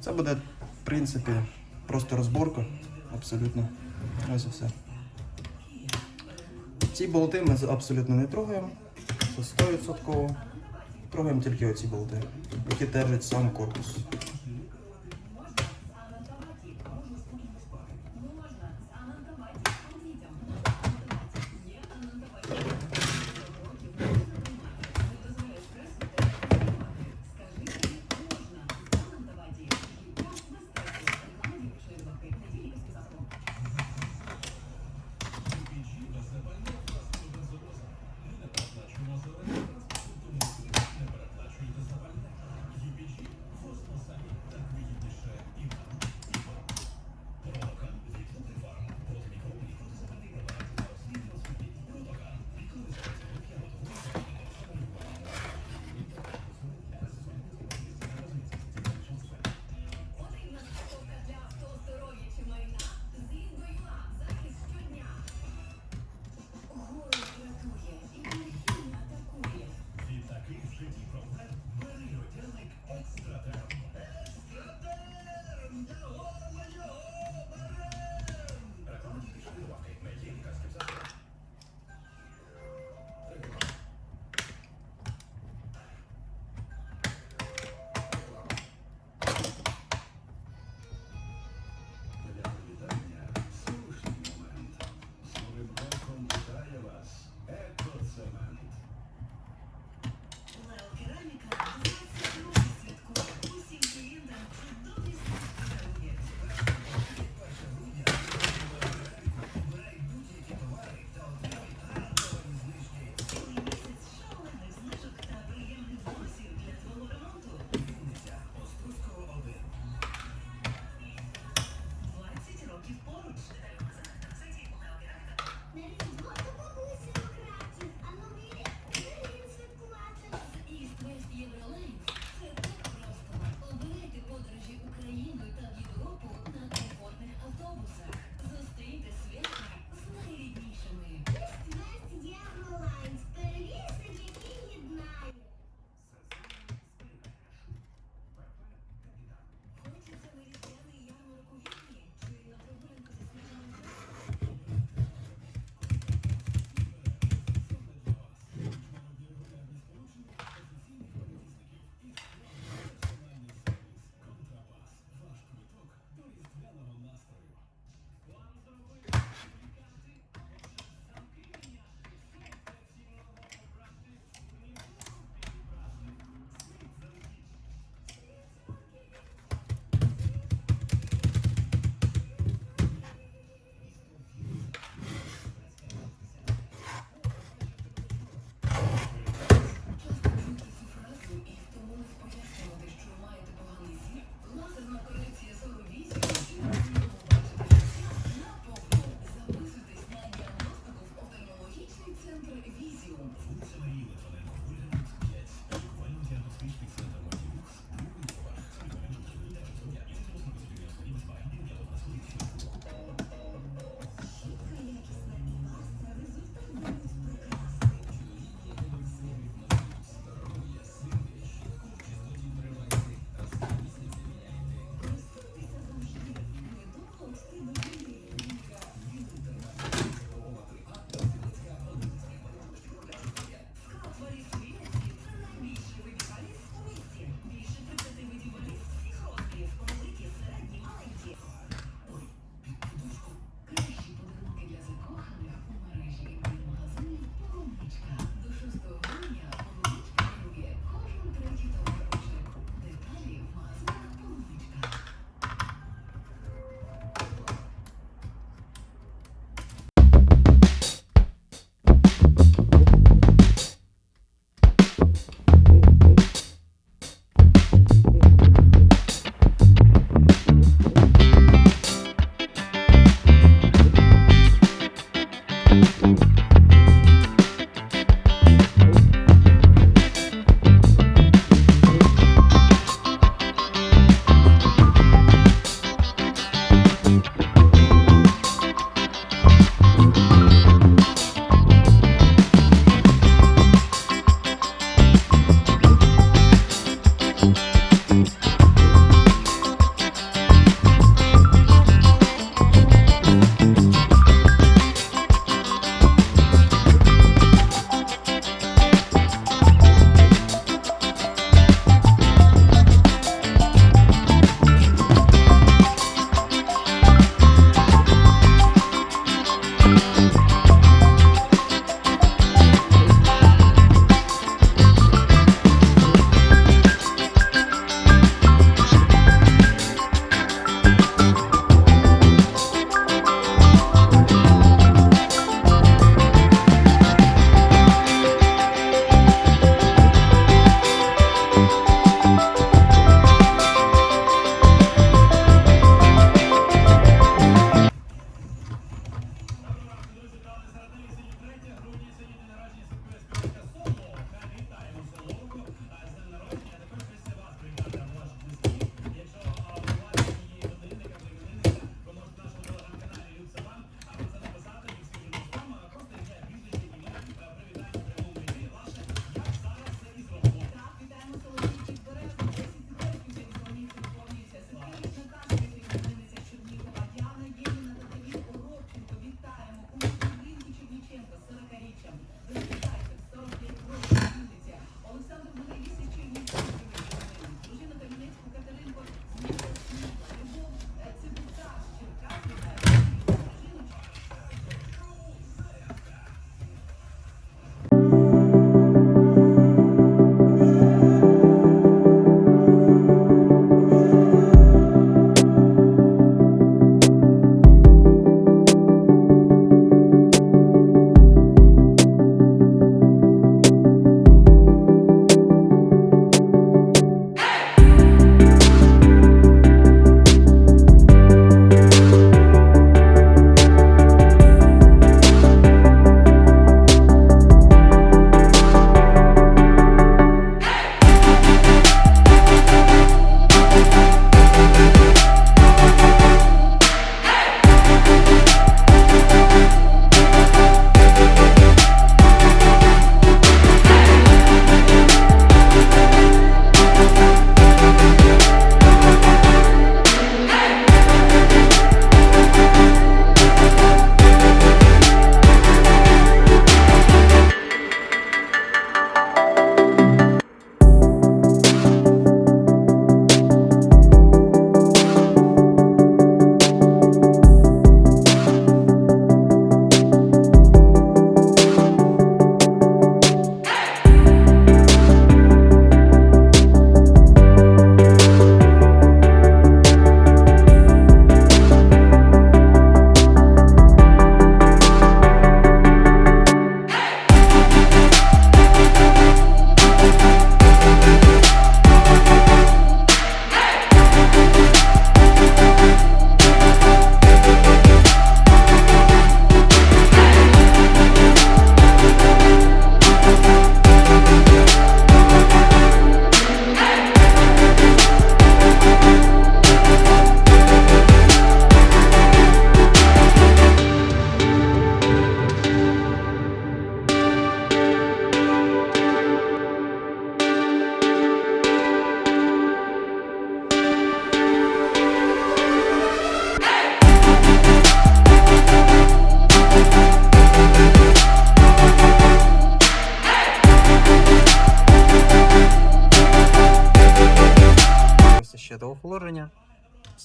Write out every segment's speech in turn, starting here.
Це буде, в принципі, просто розборка. Абсолютно. Ось і все. Ці болти ми абсолютно не трогаємо. Це 100%. Трогаємо тільки оці болти, які держать сам корпус.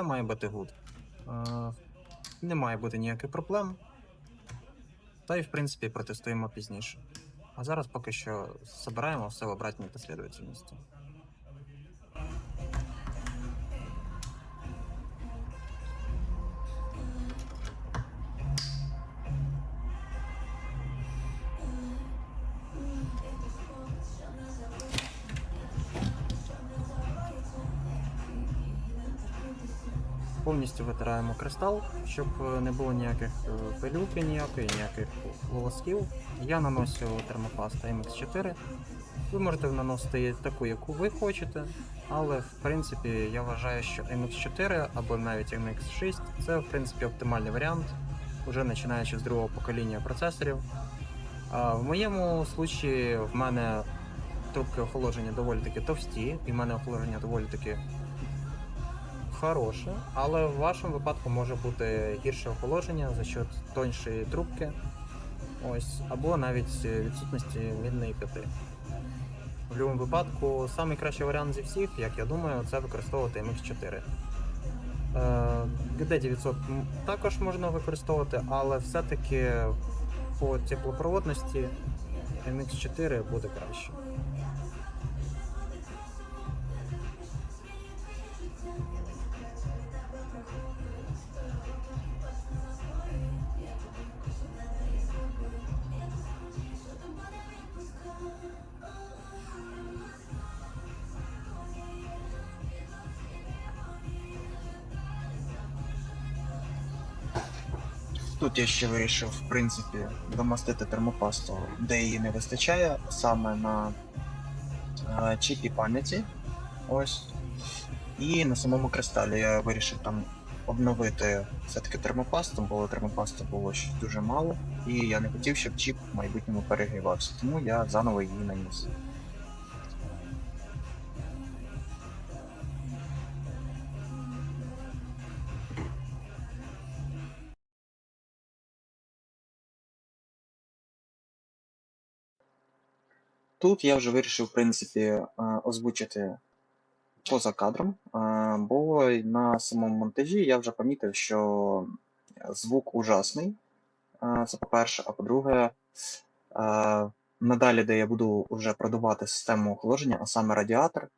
Все має бути гуд. Е, Не має бути ніяких проблем. Та й в принципі протестуємо пізніше. А зараз поки що збираємо все в обратній послідовательності. Повністю витираємо кристал, щоб е, не було ніяких е, пилюки, ніякої, ніяких волосків. Я наношу термопасту MX4. Ви можете наносити таку, яку ви хочете, але в принципі я вважаю, що MX4 або навіть MX6 це в принципі оптимальний варіант, уже починаючи з другого покоління процесорів. А в моєму случаї в мене трубки охолодження доволі таки товсті, і в мене охолодження доволі таки хороше, але в вашому випадку може бути гірше охолодження за счет тоншої трубки, ось, або навіть відсутності мідної п'яти. В будь-якому випадку, найкращий варіант зі всіх, як я думаю, це використовувати MX4. Е, GD900 також можна використовувати, але все-таки по теплопроводності MX4 буде краще. Я ще вирішив, в принципі, домастити термопасту, де її не вистачає, саме на е, чіпі пам'яті. Ось. І на самому кристалі я вирішив там обновити все-таки термопасту, бо термопасти було ще дуже мало, і я не хотів, щоб чіп в майбутньому перегрівався, тому я заново її наніс. Тут я вже вирішив, в принципі, е, озвучити поза кадром, е, бо на самому монтажі я вже помітив, що звук ужасний. Е, Це по-перше, а по-друге, надалі, де я буду вже продавати систему охолодження, а саме радіатор,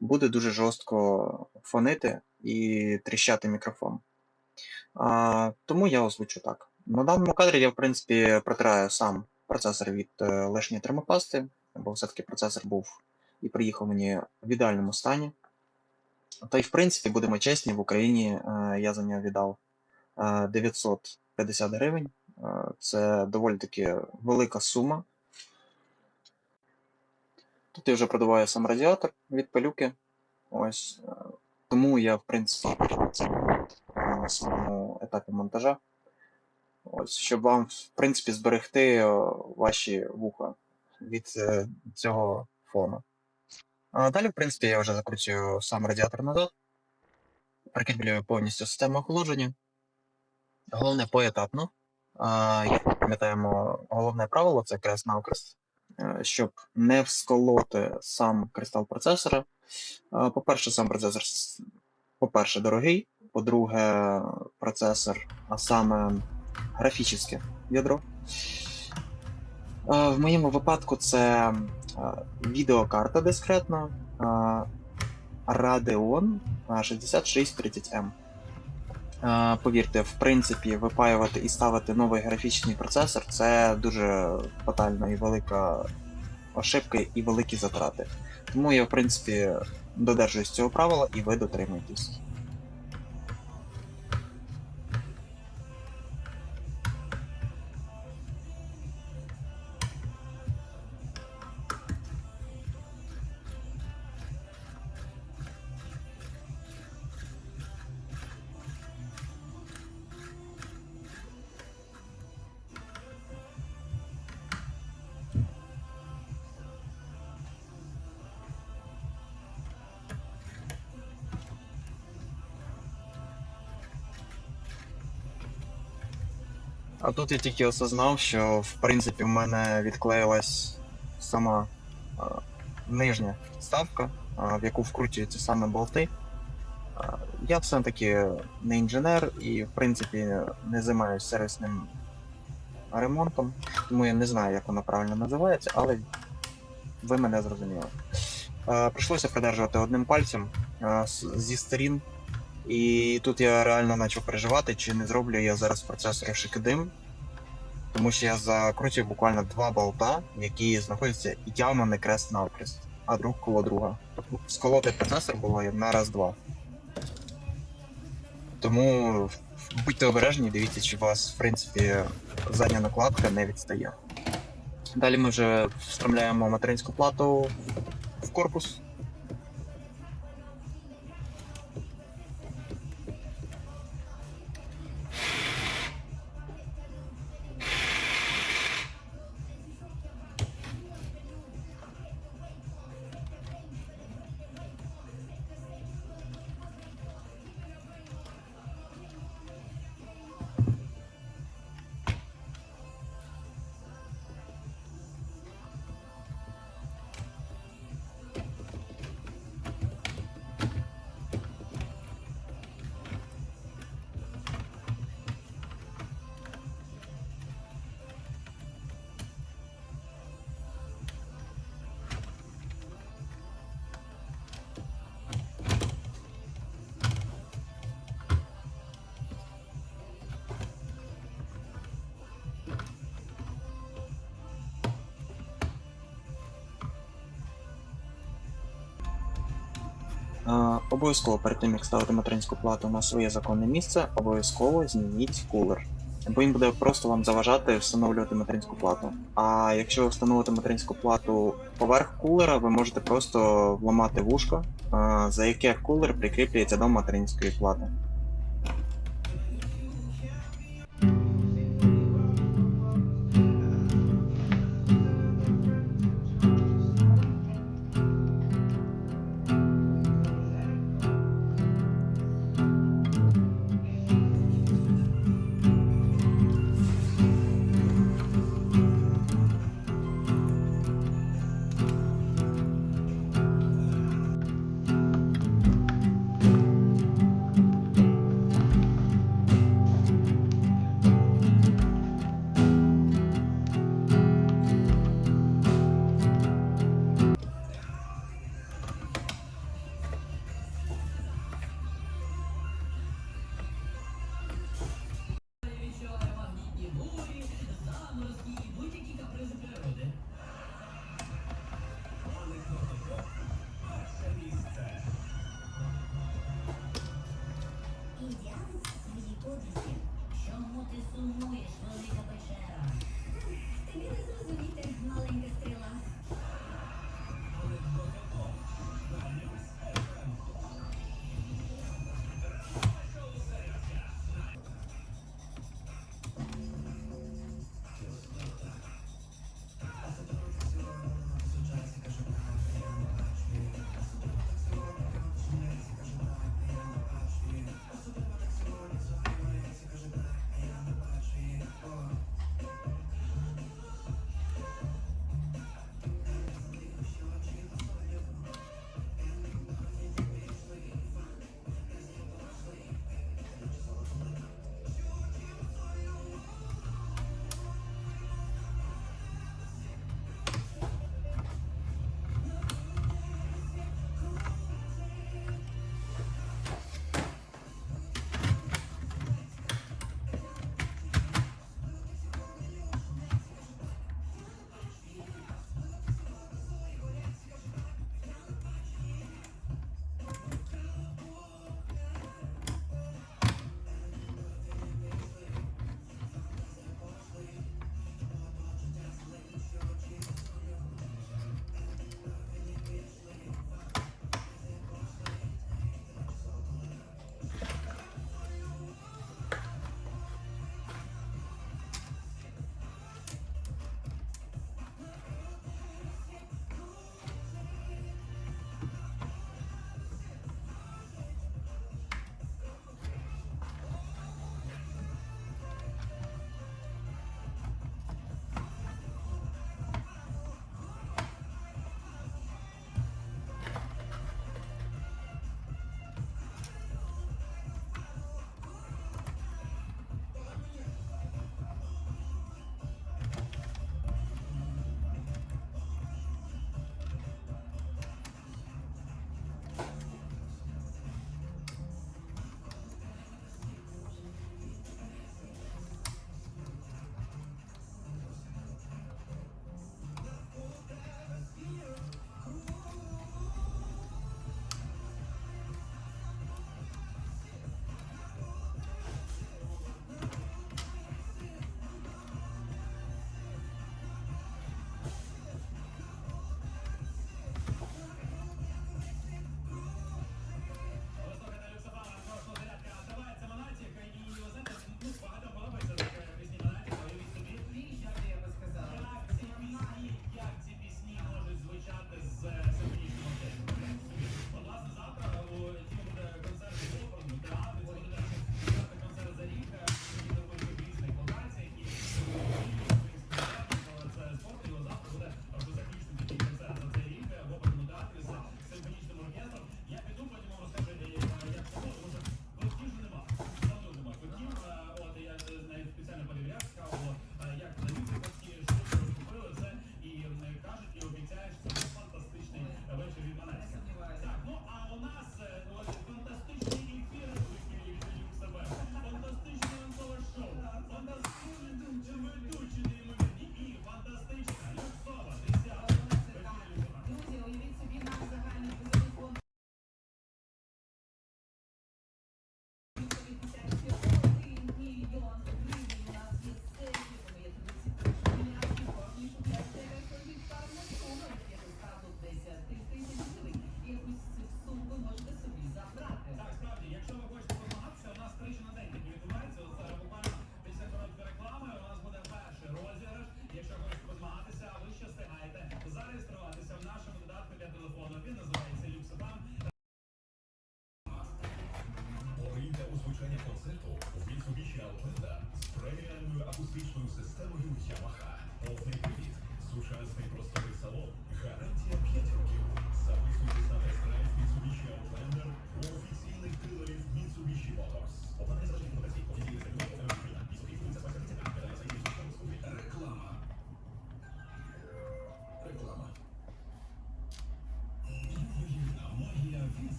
буде дуже жорстко фонити і тріщати мікрофон. Тому я озвучу так. На даному кадрі я, в принципі, протираю сам процесор від лишньої термопасти, бо все-таки процесор був і приїхав мені в ідеальному стані. Та й, в принципі, будемо чесні, в Україні е, я за нього віддав е, 950 гривень. Е, це доволі таки велика сума. Тут я вже продаваю сам радіатор від пилюки. Ось. е, Тому я, в принципі, на самому етапі монтажа. Ось, щоб вам, в принципі, зберегти е, ваші вуха від е, цього фону. А далі, в принципі, я вже закручую сам радіатор назад, прикріплюю повністю систему охолодження. Головне поетапно. Як пам'ятаємо, головне правило це крест навкрест, Е, щоб не всколоти сам кристал процесора. Е, По-перше, сам процесор по-перше, дорогий. По-друге, процесор, а саме графічне ядро. Е, В моєму випадку це е, відеокарта дискретна е, Radeon е, 6630M. Е, Повірте, в принципі, випаювати і ставити новий графічний процесор це дуже фатальна і велика ошибка і великі затрати. Тому я, в принципі, додержуюсь цього правила і ви дотримуєтесь. А тут я тільки осознав, що в принципі в мене відклеїлась сама а, нижня ставка, а, в яку вкручуються саме болти. А, я все-таки не інженер і, в принципі, не займаюся сервісним ремонтом, тому я не знаю, як воно правильно називається, але ви мене зрозуміли. Прийшлося придержувати одним пальцем з- зі сторін, і тут я реально почав переживати, чи не зроблю я зараз процесору шикидим, тому що я закрутив буквально два болта, які знаходяться явно не крест навкрест, а друг коло друга. Сколоти процесор було на раз-два. Тому будьте обережні, дивіться, чи у вас, в принципі, задня накладка не відстає. Далі ми вже встромляємо материнську плату в корпус. Обов'язково перед тим, як ставити материнську плату на своє законне місце, обов'язково зніміть кулер. Бо він буде просто вам заважати встановлювати материнську плату. А якщо ви встановите материнську плату поверх кулера, ви можете просто вламати вушко, е, за яке кулер прикріплюється до материнської плати.